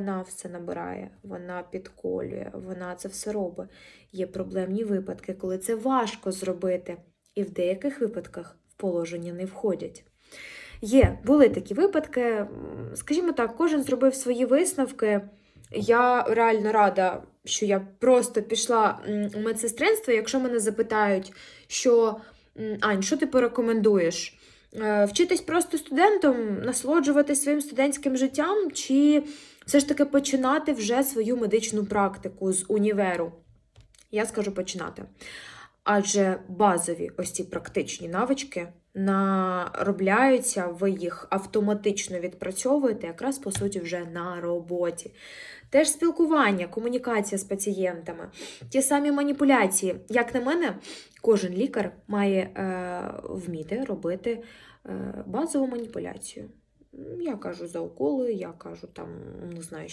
Вона все набирає, вона підколює, вона це все робить. Є проблемні випадки, коли це важко зробити, і в деяких випадках в положення не входять. Є, були такі випадки. Скажімо так, кожен зробив свої висновки. Я реально рада, що я просто пішла у медсестринство. Якщо мене запитають, що Ань, що ти порекомендуєш? Е, Вчитись просто студентом, насолоджуватись своїм студентським життям, чи все ж таки починати вже свою медичну практику з універу? Я скажу починати. Адже базові ось ці практичні навички наробляються, ви їх автоматично відпрацьовуєте якраз по суті вже на роботі. Теж спілкування, комунікація з пацієнтами, ті самі маніпуляції. Як на мене, кожен лікар має е, вміти робити е, базову маніпуляцію. Я кажу за уколи, я кажу там, не знаю,